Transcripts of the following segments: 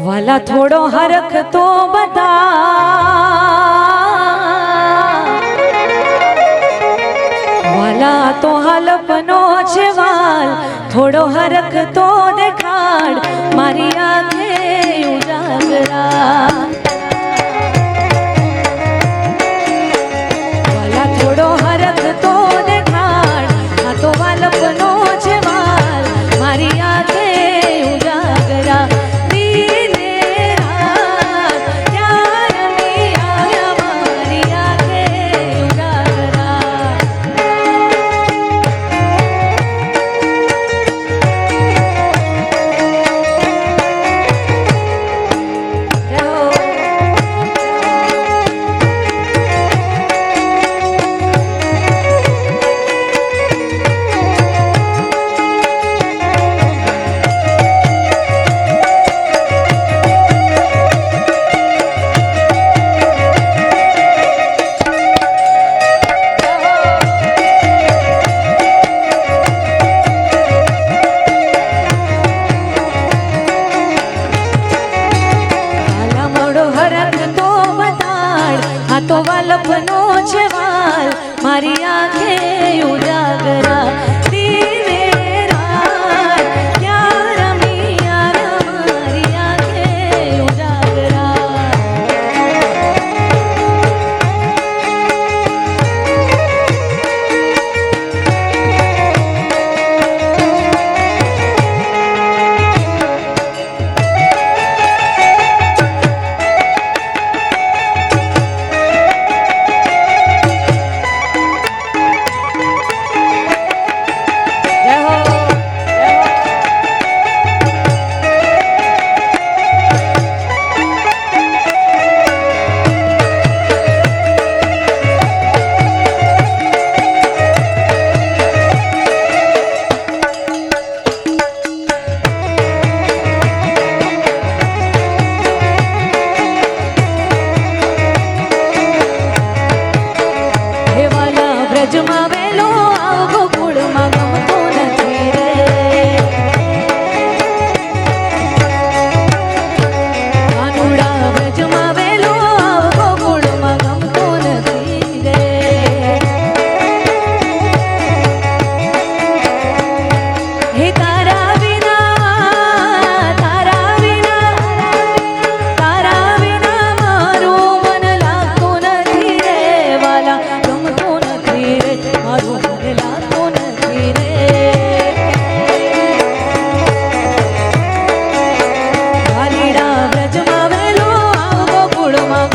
વાલા થોડો હરખ તો બતા વાલા તો હલપનો છે વાલ થોડો હરખ તો દેખાડ, મારી આંખે ઉજાગરા. my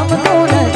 રમતો ન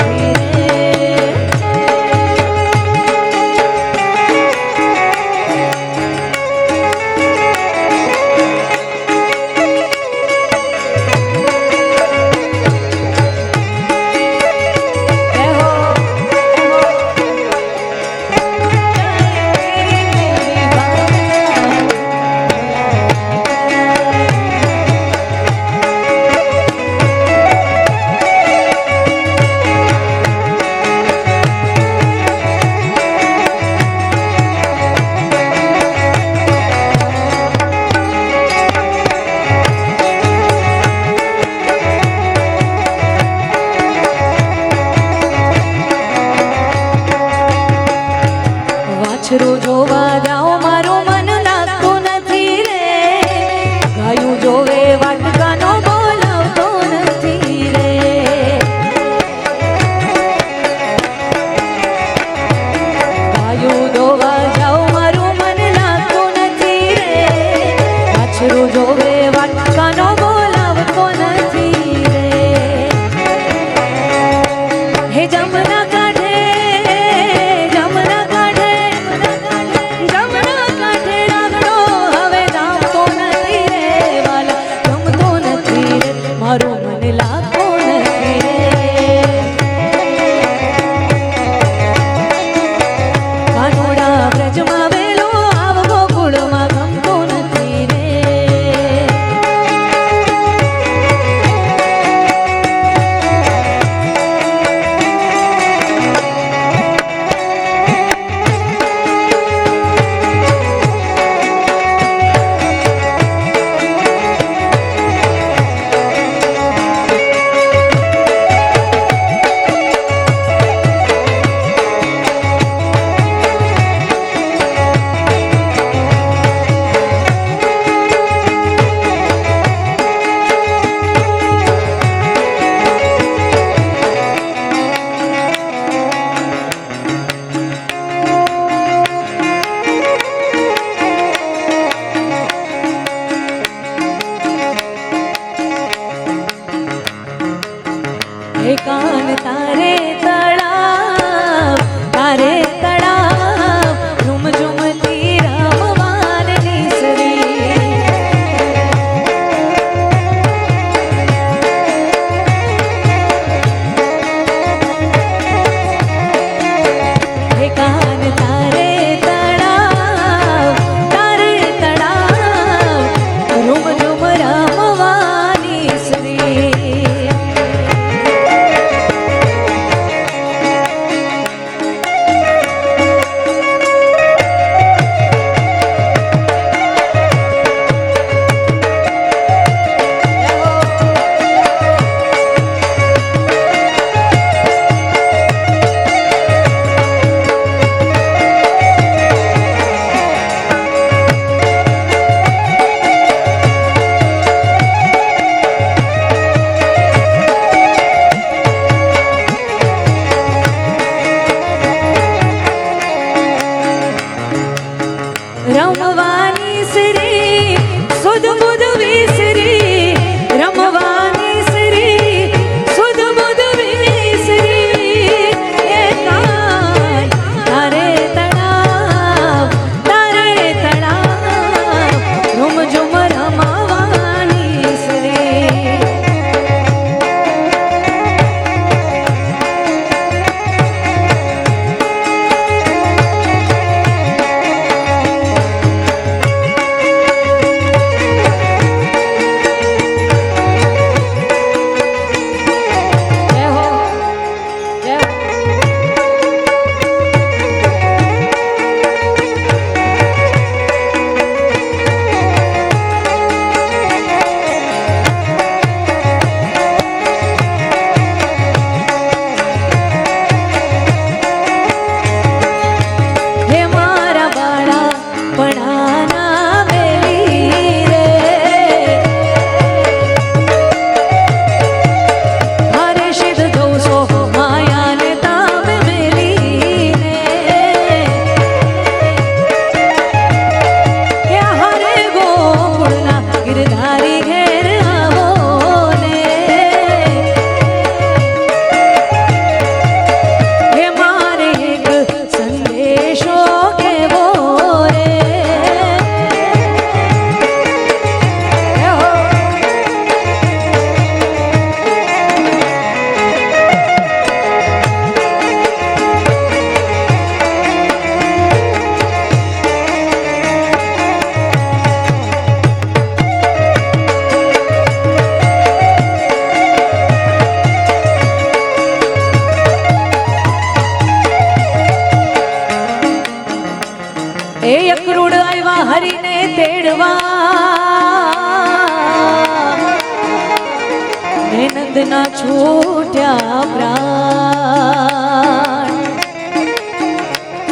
ન છૂટ્યા પ્રાણ.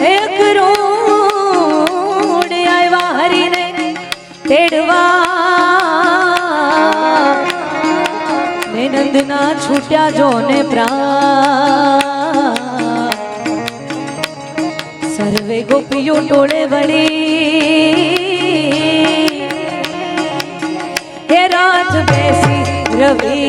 એક રોડ આવ્યા હરીને તેડવા. નંદ ના છૂટ્યા જોને પ્રાણ. સર્વે ગોપીઓ ટોળે વળી. હે રાત બેસી રવિ